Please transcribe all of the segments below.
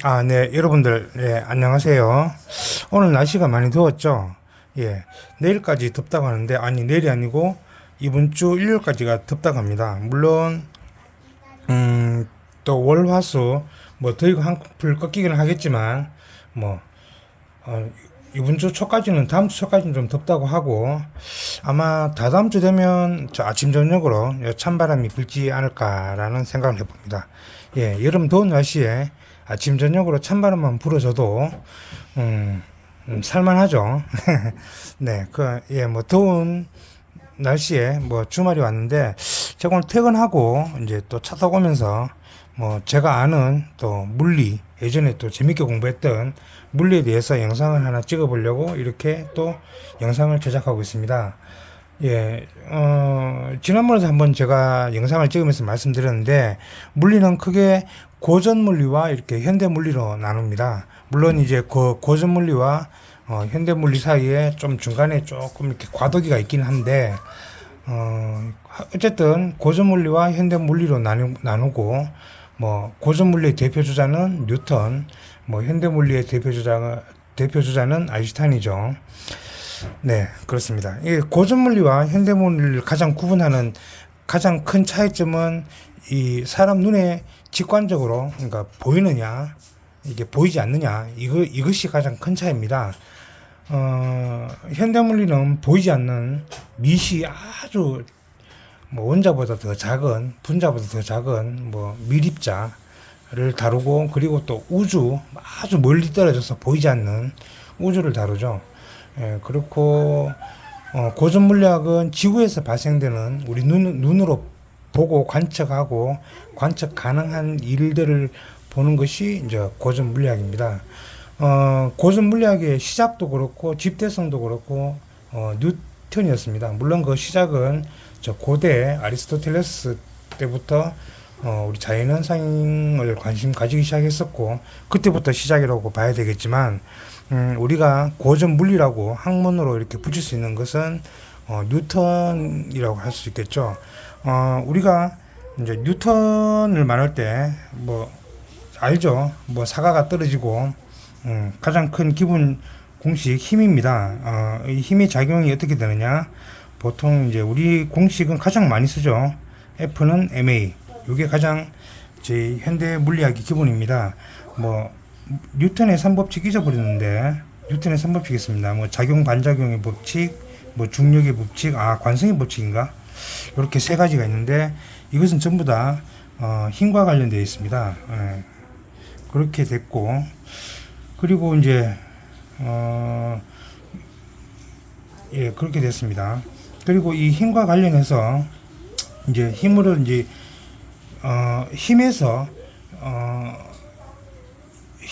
아, 네, 여러분들, 예, 안녕하세요. 오늘 날씨가 많이 더웠죠? 예, 내일까지 덥다고 하는데, 아니, 내일이 아니고, 이번 주 일요일까지가 덥다고 합니다. 물론, 음, 또 월, 화, 수, 뭐, 더위가 한풀 꺾이기는 하겠지만, 뭐, 어, 이번 주 초까지는, 다음 주 초까지는 좀 덥다고 하고, 아마 다다음 주 되면 저 아침, 저녁으로 찬바람이 불지 않을까라는 생각을 해봅니다. 예, 여름 더운 날씨에 아침, 저녁으로 찬바람만 불어줘도, 음, 음, 살만하죠. 네, 그, 예, 뭐, 더운 날씨에 뭐 주말이 왔는데, 제가 오늘 퇴근하고 이제 또 차 타고 오면서 뭐 제가 아는 또 물리, 예전에 또 재밌게 공부했던 물리에 대해서 영상을 하나 찍어보려고 이렇게 또 영상을 제작하고 있습니다. 예, 어, 지난번에도 한번 제가 영상을 찍으면서 말씀드렸는데, 물리는 크게 고전 물리와 이렇게 현대 물리로 나눕니다. 물론 이제 그 고전 물리와 어, 현대 물리 사이에 좀 중간에 조금 이렇게 과도기가 있긴 한데, 어, 어쨌든 고전 물리와 현대 물리로 나누, 나누고, 뭐, 고전 물리의 대표 주자는 뉴턴, 뭐, 현대 물리의 대표 주자가, 대표 주자는 아인슈타인이죠. 네, 그렇습니다. 이 고전 물리와 현대 물리를 가장 구분하는 가장 큰 차이점은 이 사람 눈에 직관적으로 그러니까 보이느냐 이게 보이지 않느냐 이거 이것이 가장 큰 차이입니다. 어, 현대 물리는 보이지 않는 미시 아주 뭐 원자보다 더 작은 분자보다 더 작은 뭐 밀입자를 다루고 그리고 또 우주 아주 멀리 떨어져서 보이지 않는 우주를 다루죠. 예, 그렇고 어, 고전 물리학은 지구에서 발생되는 우리 눈, 눈으로 보고 관측하고 관측 가능한 일들을 보는 것이 이제 고전 물리학입니다. 어, 고전 물리학의 시작도 그렇고 집대성도 그렇고 어, 뉴턴이었습니다. 물론 그 시작은 저 고대 아리스토텔레스 때부터 어, 우리 자연현상을 관심 가지기 시작했었고 그때부터 시작이라고 봐야 되겠지만 음, 우리가 고전 물리라고 학문으로 이렇게 붙일 수 있는 것은 어, 뉴턴이라고 할 수 있겠죠. 어, 우리가 이제 뉴턴을 말할 때 뭐 알죠. 뭐 사과가 떨어지고 음, 가장 큰 기본 공식 힘입니다. 어, 이 힘의 작용이 어떻게 되느냐? 보통 이제 우리 공식은 가장 많이 쓰죠. F는 ma. 이게 가장 제 현대 물리학의 기본입니다. 뭐 뉴턴의 3법칙 잊어버렸는데 뉴턴의 3법칙 있습니다. 뭐 작용 반작용의 법칙, 뭐 중력의 법칙, 아 관성의 법칙인가? 이렇게 세 가지가 있는데 이것은 전부 다 어, 힘과 관련되어 있습니다. 예. 그렇게 됐고 그리고 이제 어, 예 그렇게 됐습니다. 그리고 이 힘과 관련해서 이제 힘으로 이제 어, 힘에서 어,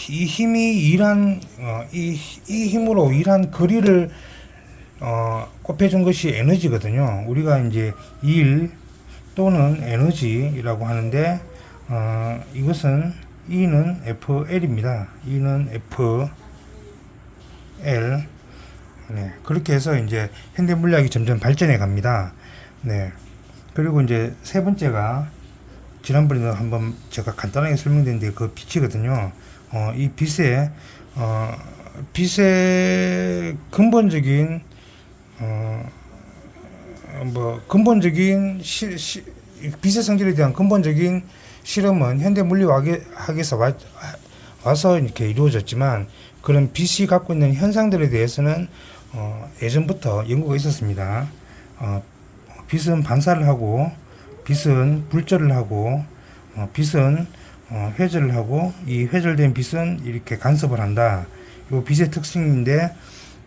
이 힘이 일한 어, 이, 이 힘으로 일한 거리를 어, 곱해준 것이 에너지거든요. 우리가 이제 일 또는 에너지라고 하는데 어, 이것은 E는 FL입니다. E는 FL 네, 그렇게 해서 이제 현대 물리학이 점점 발전해 갑니다. 네. 그리고 이제 세 번째가 지난번에도 한번 제가 간단하게 설명드렸는데 그 빛이거든요. 어, 이 빛의 어, 빛의 근본적인 어, 뭐 근본적인 시, 시, 빛의 성질에 대한 근본적인 실험은 현대 물리학에서 와, 와서 이렇게 이루어졌지만 그런 빛이 갖고 있는 현상들에 대해서는 어, 예전부터 연구가 있었습니다. 어, 빛은 반사를 하고 빛은 불절을 하고 어, 빛은 어, 회절을 하고 이 회절된 빛은 이렇게 간섭을 한다. 이 빛의 특징인데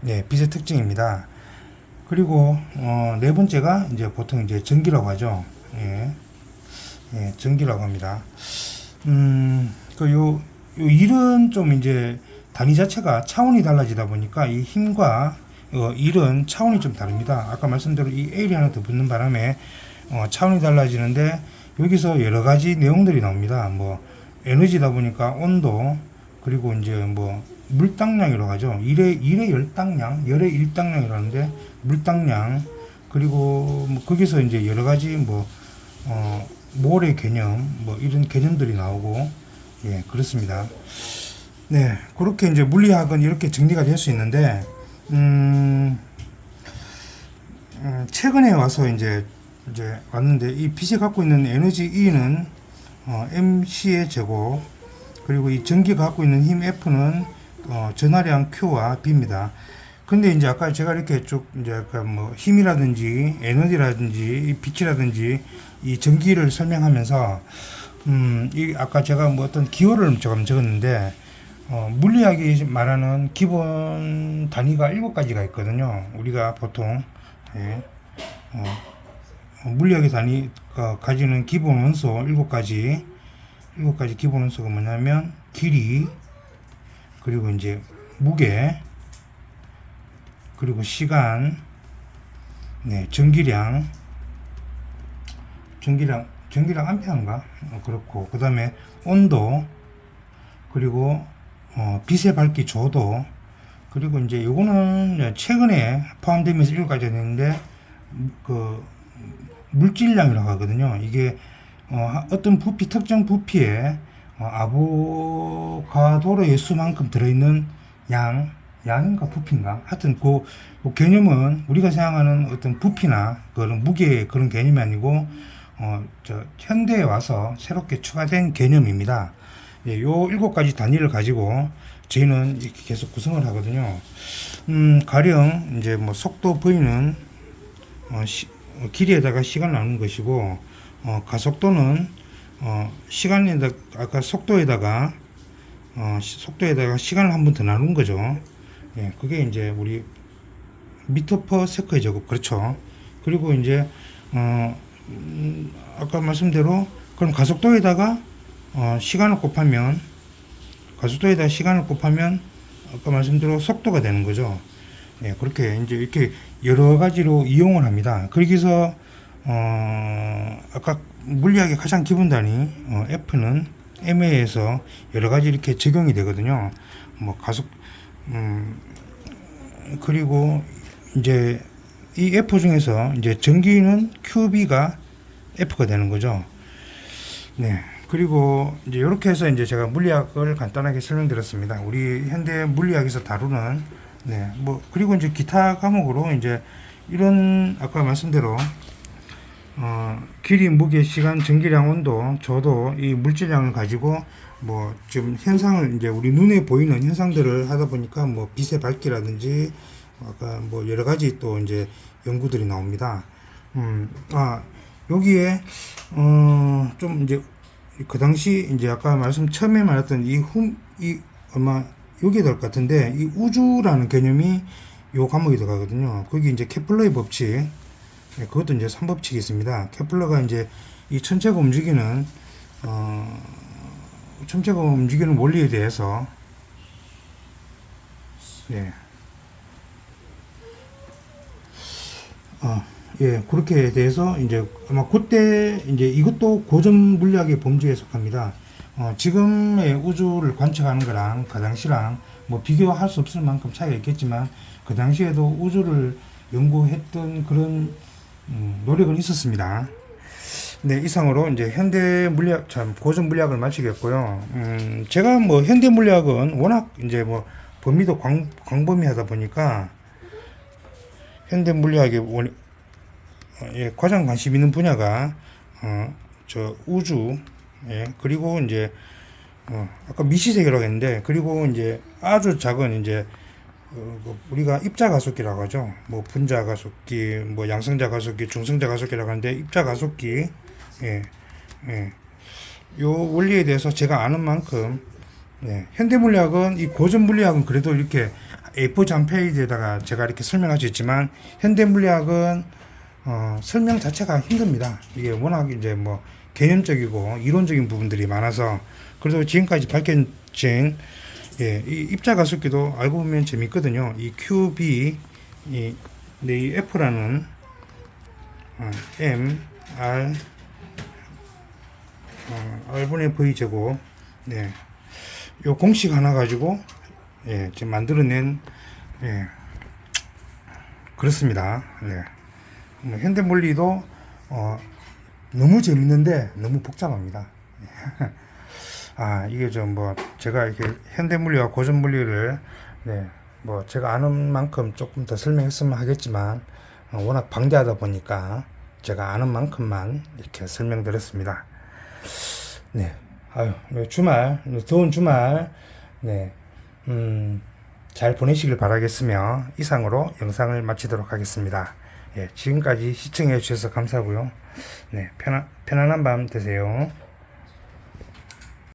네, 빛의 특징입니다. 그리고 어, 네 번째가 이제 보통 이제 전기라고 하죠. 예. 예, 전기라고 합니다. 음, 그요 요 일은 좀 이제 단위 자체가 차원이 달라지다 보니까 이 힘과 어, 일은 차원이 좀 다릅니다. 아까 말씀대로 이 L이 하나 더 붙는 바람에 어, 차원이 달라지는데 여기서 여러 가지 내용들이 나옵니다. 뭐 에너지다 보니까 온도 그리고 이제 뭐 물당량이라고 하죠. 일의 일의 열당량, 열의 일당량이라는데 물당량 그리고 뭐 거기서 이제 여러 가지 뭐 어, 몰의 개념 뭐 이런 개념들이 나오고 예 그렇습니다. 네, 그렇게 이제 물리학은 이렇게 정리가 될 수 있는데, 음, 음, 최근에 와서 이제 이제 왔는데 이 빛이 갖고 있는 에너지 E는 어, mc의 제곱 그리고 이 전기가 갖고 있는 힘 F는 어, 전하량 Q와 B입니다. 근데 이제 아까 제가 이렇게 쭉 이제 아까 뭐 힘이라든지 에너지라든지 이 빛이라든지 이 전기를 설명하면서 음, 이 아까 제가 뭐 어떤 기호를 조금 적었는데 어, 물리학이 말하는 기본 단위가 일곱 가지가 있거든요. 우리가 보통 예, 어, 어, 물리학의 단위가 가지는 기본 원소 일곱 가지 일곱 가지 기본 원소가 뭐냐면 길이 그리고 이제 무게 그리고 시간 네 전기량 전기량 전기량 암페어인가? 어, 그렇고 그 다음에 온도 그리고 어, 빛의 밝기 조도 그리고 이제 요거는 최근에 포함되면서 일곱 가지가 있는데 그 물질량이라고 하거든요. 이게 어, 어떤 부피 특정 부피에 어, 아보가도로의 수만큼 들어있는 양 양인가 부피인가 하여튼 그, 그 개념은 우리가 생각하는 어떤 부피나 그런 무게 그런 개념이 아니고 어, 저 현대에 와서 새롭게 추가된 개념입니다. 예, 요 일곱 가지 단위를 가지고 저희는 이렇게 계속 구성을 하거든요. 음, 가령 이제 뭐 속도 V는 어, 시, 어, 길이에다가 시간을 나누는 것이고 어, 가속도는 어, 시간에다 아까 속도에다가 어, 시- 속도에다가 시간을 한 번 더 나눈 거죠. 예, 그게 이제 우리 미터 퍼 세컨의 제곱 그렇죠. 그리고 이제 어, 음, 아까 말씀대로 그럼 가속도에다가 어, 시간을 곱하면 가속도에다가 시간을 곱하면 아까 말씀대로 속도가 되는 거죠. 예, 그렇게 이제 이렇게 여러 가지로 이용을 합니다. 거기서 어, 아까 물리학의 가장 기본 단위 어, F는 MA에서 여러 가지 이렇게 적용이 되거든요. 뭐 가속 음, 그리고 이제 이 F 중에서 이제 전기는 QB가 F가 되는 거죠. 네. 그리고 이제 이렇게 해서 이제 제가 물리학을 간단하게 설명드렸습니다. 우리 현대 물리학에서 다루는 네. 뭐 그리고 이제 기타 과목으로 이제 이런 아까 말씀대로 어, 길이, 무게, 시간, 전기량, 온도, 저도 이 물질량을 가지고 뭐 지금 현상을 이제 우리 눈에 보이는 현상들을 하다 보니까 뭐 빛의 밝기라든지 아까 뭐 여러 가지 또 이제 연구들이 나옵니다. 음, 아 여기에 어 좀 이제 그 당시 이제 아까 말씀 처음에 말했던 이 훔이 아마 여기에 될 것 같은데 이 우주라는 개념이 요 과목에 들어가거든요. 거기 이제 케플러의 법칙 네, 그것도 이제 3법칙이 있습니다. 케플러가 이제 이 천체가 움직이는 어 천체가 움직이는 원리에 대해서 예. 어, 예, 그렇게 대해서 이제 아마 그때 이제 이것도 고전 물리학의 범주에 속합니다. 어, 지금의 우주를 관측하는 거랑 그 당시랑 뭐 비교할 수 없을 만큼 차이가 있겠지만 그 당시에도 우주를 연구했던 그런 음, 노력은 있었습니다. 네, 이상으로 이제 현대 물리학, 참, 고전 물리학을 마치겠고요. 음, 제가 뭐 현대 물리학은 워낙 이제 뭐 범위도 광, 광범위하다 보니까 현대 물리학의 원, 어, 예, 가장 관심 있는 분야가 어, 저 우주, 예, 그리고 이제 어, 아까 미시세계라고 했는데 그리고 이제 아주 작은 이제 어, 그 우리가 입자 가속기라고 하죠. 뭐 분자 가속기, 뭐 양성자 가속기, 중성자 가속기라고 하는데 입자 가속기, 예, 예, 요 원리에 대해서 제가 아는 만큼, 예, 현대 물리학은 이 고전 물리학은 그래도 이렇게 A4 장 페이지에다가 제가 이렇게 설명할 수 있지만 현대 물리학은 어, 설명 자체가 힘듭니다. 이게 워낙 이제 뭐 개념적이고 이론적인 부분들이 많아서 그래도 지금까지 밝혀진 예, 이 입자 가속기도 알고 보면 재밌거든요. 이 QB 이, 네, 이 F라는 어, M R 어, R분의 V 제곱 네. 요 공식 하나 가지고 예, 지금 만들어낸 예, 그렇습니다. 네. 뭐 현대 물리도 어, 너무 재밌는데 너무 복잡합니다. 아 이게 좀 뭐 제가 이렇게 현대 물리와 고전 물리를 네 뭐 제가 아는 만큼 조금 더 설명했으면 하겠지만 어, 워낙 방대하다 보니까 제가 아는 만큼만 이렇게 설명드렸습니다. 네, 아유 네, 주말 더운 주말 네, 음, 잘 보내시길 바라겠으며 이상으로 영상을 마치도록 하겠습니다. 예, 지금까지 시청해 주셔서 감사하고요. 네, 편안, 편안한 밤 되세요.